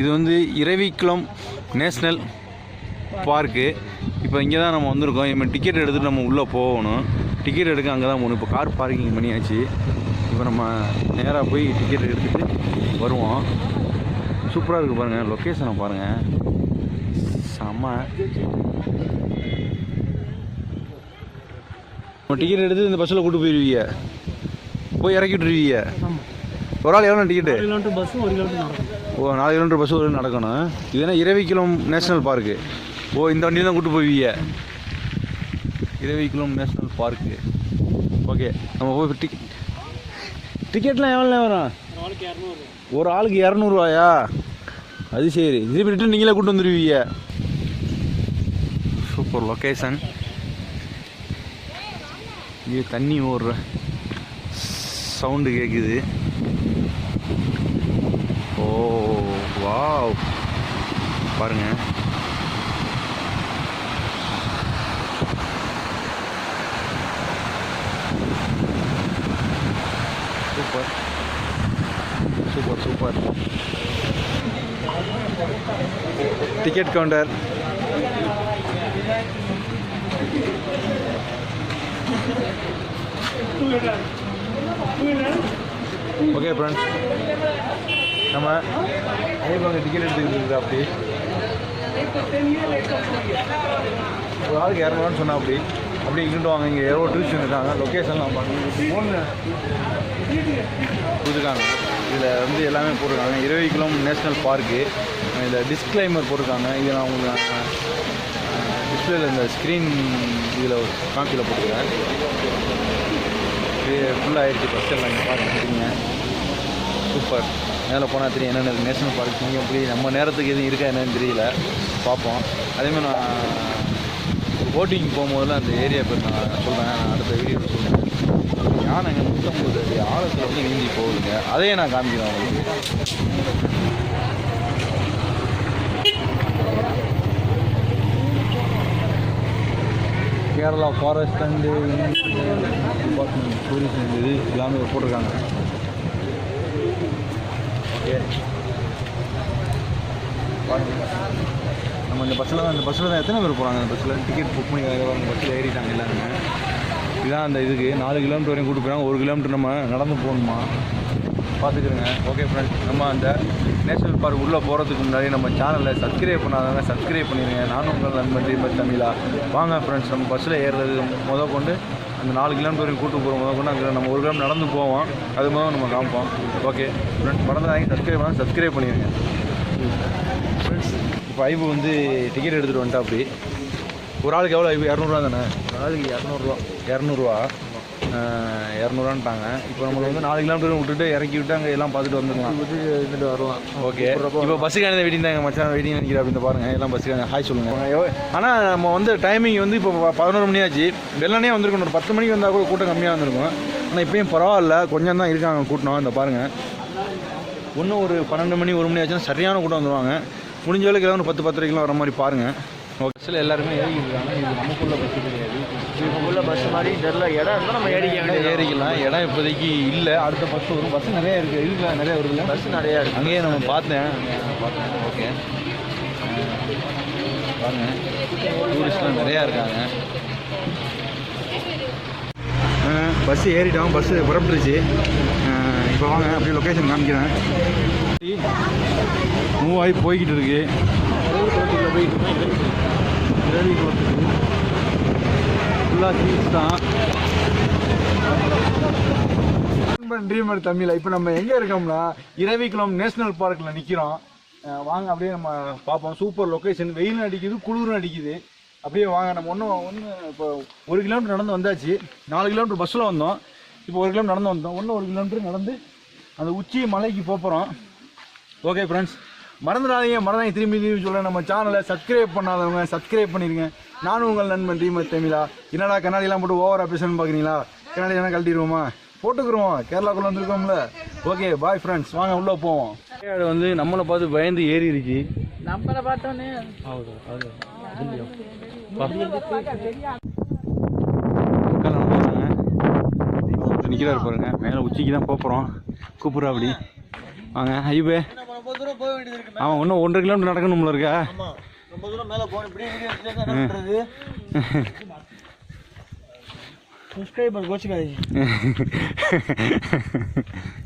இது வந்து Eravikulam national park. இப்போ இங்கே தான் நம்ம வந்திருக்கோம். இப்போ டிக்கெட் எடுத்துகிட்டு நம்ம உள்ளே போகணும். டிக்கெட் எடுக்க அங்கே தான் போகணும். இப்போ கார் பார்க்கிங் பண்ணியாச்சு. இப்போ நம்ம நேராக போய் டிக்கெட் எடுத்துகிட்டு வருவோம். சூப்பராக இருக்குது பாருங்கள் லொக்கேஷனை பாருங்கள் செம்ம. நம்ம டிக்கெட் எடுத்து இந்த பஸ்ஸில் கூட்டு போயிடுவீங்க போய் இறக்கி விட்டுருவீங்க ஒரு ஆள் எவ்வளோ டிக்கெட்டு பஸ்ஸும் ஒரு கிலோமீட்டர் ஓ நாலு கிலோமீட்டர் பஸ் வரைக்கும் நடக்கணும். இதுனா இரவி இரவிக்குளம் நேஷ்னல் பார்க்கு ஓ இந்த வண்டியில் தான் கூட்டு போவீங்க. இரவிக்குளம் நேஷ்னல் பார்க்கு ஓகே நம்ம போய் டிக்கெட் டிக்கெட்லாம் எவ்வளோ வரும்? ஒரு ஆளுக்கு இரநூறுவாயா? அது சரி. திருப்பி ரிட்டன் நீங்களே கூட்டு வந்துடுவீங்க சூப்பர் லொக்கேஷன் இது தண்ணி ஓடுற சவுண்டு கேட்குது ஓ வாவ். பாருங்க. Super. Super super. Ticket counter. Okay friends. நம்ம ஐயப்பாங்க டிக்கெட் எடுத்துக்கிட்டு அப்படி. ஒரு ஆளுக்கு இரநூறுவான்னு சொன்னா அப்படி. அப்படி இங்கிட்டு வாங்க இங்கே எவ்வளோ டூரிஸ்ட் இருக்காங்க லொக்கேஷன்லாம் பாருங்க. ஃபோனில் கொடுத்துருக்காங்க இதில் வந்து எல்லாமே போட்டிருக்காங்க. இருபது கிலோ நேஷ்னல் பார்க்கு இதில் டிஸ்க்ளைமர் போட்டிருக்காங்க. இதை நான் உங்களுக்கு டிஸ்பிளேல இந்த ஸ்க்ரீன் இதில் காமிச்சியில் போட்டுருக்கேன். இது ஃபுல்லாக ஆயிடுச்சு. பஸ் எல்லாம் இங்கே பார்த்துக்கிட்டீங்க சூப்பர் மேலே போனால் தெரியும் என்னென்ன நேஷனல் பார்க் இங்கே எப்படி நம்ம நேரத்துக்கு எதுவும் இருக்கா என்னன்னு தெரியல. பார்ப்போம். அதேமாதிரி நான் போட்டிங் போகும்போதெல்லாம் அந்த ஏரியா பேர் நான் சொல்கிறேன் நான் அடுத்த வீடியோவில் சொல்கிறேன் யானை அங்கே நூற்றம்பது அடி ஆழத்தில் வந்து நீந்தி போகுதுங்க. அதையே நான் காமிக்கிறேன் உங்களுக்கு. Kerala forest and department tourism இது எல்லாமே போட்டிருக்காங்க. நம்ம இந்த பஸ்ஸில் தான் இந்த பஸ்ஸில் தான் எத்தனை பேர் போகிறாங்க அந்த பஸ்ஸில் டிக்கெட் புக் பண்ணி வேறு அந்த பஸ்ஸில் ஏறிட்டாங்க எல்லாருமே. இதுதான் அந்த இதுக்கு நாலு கிலோமீட்டர் வரையும் கூட்டு போகிறாங்க ஒரு கிலோமீட்டர் நம்ம நடந்து போகணுமா? பார்த்துக்கிறோங்க ஓகே ஃப்ரெண்ட்ஸ் நம்ம அந்த நேஷனல் பார்க் உள்ளே போகிறதுக்கு முன்னாடி நம்ம சேனலில் சப்ஸ்கிரைப் பண்ணாதவங்க சப்ஸ்கிரைப் பண்ணிடுங்க நானும் உங்கள் நண்பன் தீபக் தமிழா. வாங்க ஃப்ரெண்ட்ஸ் நம்ம பஸ்ஸில் ஏறுறது முத கொண்டு அந்த நாலு கிலோமீட்டர் கூட்டு போகிற முத கொண்டு அங்கே நம்ம ஒரு கிலோமீட்டர் நடந்து போவோம். அது முதல் நம்ம காமிப்போம். ஓகே ஃப்ரெண்ட்ஸ் மறந்து வாங்கி சப்ஸ்கிரைப் பண்ணால் சப்ஸ்கிரைப் பண்ணிடுங்க ஃப்ரெண்ட்ஸ் இப்போ ஐபு வந்து டிக்கெட் எடுத்துகிட்டு வந்துட்டா அப்படி ஒரு ஆளுக்கு எவ்வளோ ஐபு? இரநூறுவா தானே? ஒரு ஆளுக்கு இரநூறுவா. இரநூறுவா? இரநூறுவான்ட்டாங்க. இப்போ நம்மளுக்கு வந்து நாலு கிலோமீட்டர் விட்டுட்டு இறக்கி விட்டு அங்கே எல்லாம் பார்த்துட்டு வந்துடலாம். விட்டு இருந்துட்டு வரலாம் ஓகே. இப்போ பஸ்ஸுக்கான வெயிட்டிங் தாங்க மச்சான். வெயிட்டிங் நினைக்கிறேன் அப்படின்னு பாருங்க. எல்லாம் பஸ்ஸுக்கான ஹாய் சொல்லுங்க. ஆனால் நம்ம வந்து டைமிங் வந்து இப்போ பதினோரு மணி ஆச்சு. வெள்ளனே வந்திருக்கணும். ஒரு பத்து மணிக்கு வந்தால் கூட கூட்டம் கம்மியாக வந்திருக்கும். ஆனால் இப்பயும் பரவாயில்ல. கொஞ்சம் தான் இருக்காங்க கூட்டம். இந்த பாருங்க. இன்னும் ஒரு பன்னெண்டு மணி ஒரு மணி ஆச்சுன்னா சரியான கூட்டம் வந்துடுவாங்க முடிஞ்ச அளவுக்கு ஏதாவது ஒரு பத்து பத்தரைக்கெலாம் வர மாதிரி பாருங்க. ஓகே பஸ்ஸில் எல்லாருமே இது நமக்குள்ள பஸ் கிடையாது. உள்ள பஸ் மாதிரி தெரியல. இடம் இருந்தால் நம்ம ஏறிக்க ஏறிக்கலாம். இடம் இப்போதைக்கு இல்லை. அடுத்த பஸ் வரும். பஸ் நிறைய இருக்குது? இருக்கா நிறைய வருதுல்ல பஸ் நிறையா இருக்கு. அங்கேயே நம்ம பார்த்தேன். பார்த்தேன். ஓகே பாருங்க. டூரிஸ்ட்லாம் நிறையா இருக்காங்க. பஸ் ஏறிட்டோம். பஸ்ஸு புறப்பட்டுருச்சு. இப்போ வாங்க. அப்படியே லொக்கேஷன் காமிக்கிறேன். மூவ் ஆகி போய்கிட்டு இருக்கு. ஃபுல்லாக சீட்ஸ் தான். ட்ரீமர் தமிழ். இப்போ நம்ம எங்கே இருக்கோம்னா இரவிக்குளம் நேஷனல் பார்க்கில் நிற்கிறோம் வாங்க அப்படியே நம்ம பார்ப்போம். சூப்பர் லொக்கேஷன் வெயிலும் அடிக்குது குளிரும் அடிக்குது. அப்படியே வாங்க நம்ம ஒன்றும் ஒன்று இப்போ ஒரு கிலோமீட்டர் நடந்து வந்தாச்சு. நாலு கிலோமீட்டர் பஸ்ஸில் வந்தோம். இப்போ ஒரு கிலோமீட்டர் நடந்து வந்தோம். ஒன்று ஒரு கிலோமீட்டர் நடந்து அந்த உச்சி மலைக்கு போக போகிறோம் ஓகே ஃப்ரெண்ட்ஸ் மறந்துடாதீங்க மறந்தாங்க திரும்பி திரும்பி சொல்ல நம்ம சேனலை சப்ஸ்கிரைப் பண்ணாதவங்க சப்ஸ்கிரைப் பண்ணிடுங்க நானும் உங்கள் நண்பன் டீமர் தமிழா என்னடா கண்ணாடிலாம் போட்டு ஓவரா பேசணும்னு பார்க்குறீங்களா கண்ணாடி வேணால் கழட்டிடுவோமா போட்டுக்கிறோம் கேரளாக்குள்ள வந்திருக்கோம்ல ஓகே பாய் ஃப்ரெண்ட்ஸ் வாங்க உள்ளே போவோம் அது வந்து நம்மளை பார்த்து பயந்து ஏறி இருக்கு நம்மளை பார்த்தோன்னே ಹೌದು ಹೌದು நிற்கிறாரு பாருங்க மேலே உச்சிக்கு தான் போகிறோம் கூப்பிட்றா அப்படி வாங்க ஐயப்பே வேண்டியது இருக்கு. அவன் இன்னும் ஒன்றரை கிலோமீட்டர் நடக்கணும்ல இருக்கா. ஆமா ரொம்ப தூரம் மேல போகணும். இப்படி வீடியோ எடுத்து என்ன பண்றது? சப்ஸ்கிரைபர் கோச்சுக்காதீங்க.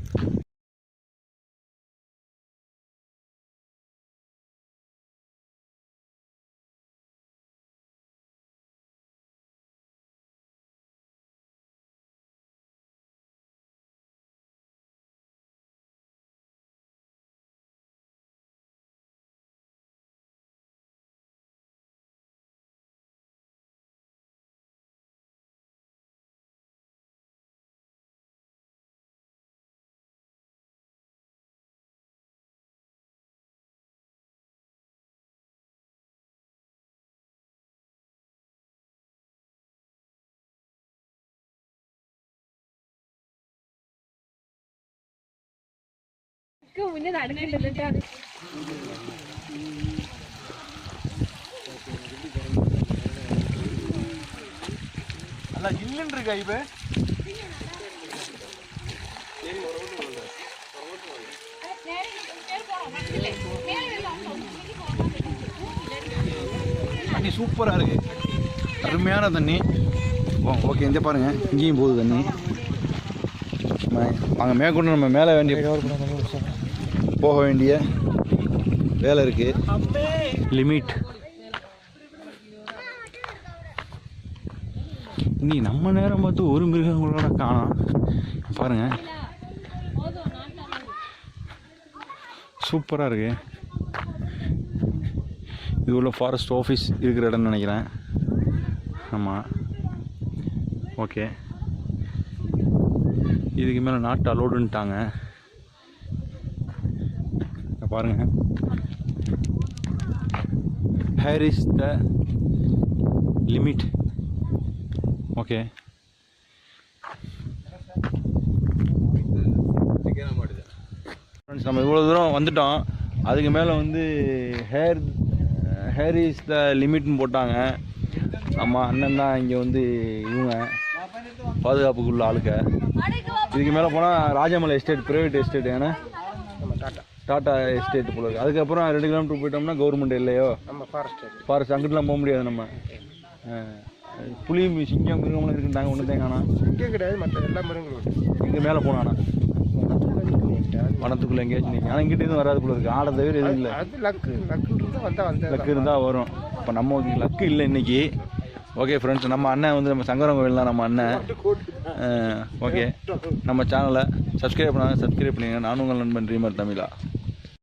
മുന്നേ നടക്കുന്നുണ്ട് நல்லா ஜில்லுன்னு இருக்கா இப்போ தண்ணி சூப்பராக இருக்கு அருமையான தண்ணி ஓ ஓகே இந்த பாருங்க இங்கேயும் போகுது தண்ணி நம்ம அங்கே மேற்கொண்டு நம்ம மேலே வேண்டிய போக வேண்டிய வேலை இருக்கு. லிமிட் நீ நம்ம நேரம் பார்த்து ஒரு மிருகங்களோட காணும் பாருங்க. சூப்பராக இருக்கு. இது உள்ள ஃபாரஸ்ட் ஆஃபீஸ் இருக்கிற இடம்னு நினைக்கிறேன். ஆமாம் ஓகே இதுக்கு மேலே நாட்டு அலோடுன்ட்டாங்க பாருங்கள் பாருங்க. Here is the limit okay friends நம்ம இவ்வளோ தூரம் வந்துட்டோம். அதுக்கு மேலே வந்து ஹேர் ஹேர் இஸ் த லிமிட்னு போட்டாங்க. ஆமாம் அண்ணன் தான் இங்கே வந்து இவங்க. பாதுகாப்புக்குள்ள ஆளுக்க இதுக்கு மேலே போனால் ராஜமலை எஸ்டேட் ப்ரைவேட் எஸ்டேட் ஏன்னா டாட்டா எஸ்டேட் போல அதுக்கப்புறம் ரெண்டு கிலோமீட்டர் போயிட்டோம்னா கவர்மெண்ட் இல்லையோ? நம்ம ஃபாரஸ்ட் ஃபாரஸ்ட் அங்கிட்டுலாம் போக முடியாது நம்ம. புலி சிங்கம் மிருகம்லாம் இருக்குன்றாங்க ஒன்று காணோம். இங்கே கிடையாது மற்ற எல்லா மரங்களும் இங்கே மேலே போனானா வனத்துக்குள்ளே எங்கேயாச்சும் நீங்கள் ஆனால் இங்கிட்ட எதுவும் வராது போல இருக்கு. ஆடை தவிர எதுவும் இல்லை. அது லக்கு லக்கு இருந்தால் வந்தால் வந்தேன் லக்கு இருந்தால் வரும். இப்போ நம்ம லக்கு இல்லை இன்னைக்கு. ஓகே ஃப்ரெண்ட்ஸ் நம்ம அண்ணன் வந்து நம்ம சங்கரம் கோவில் தான் நம்ம அண்ணன். ஓகே நம்ம சேனலை சப்ஸ்கிரைப் பண்ணாங்க சப்ஸ்கிரைப் பண்ணுங்க நானும் உங்கள் நண்பன் ரீமர் தமிழா.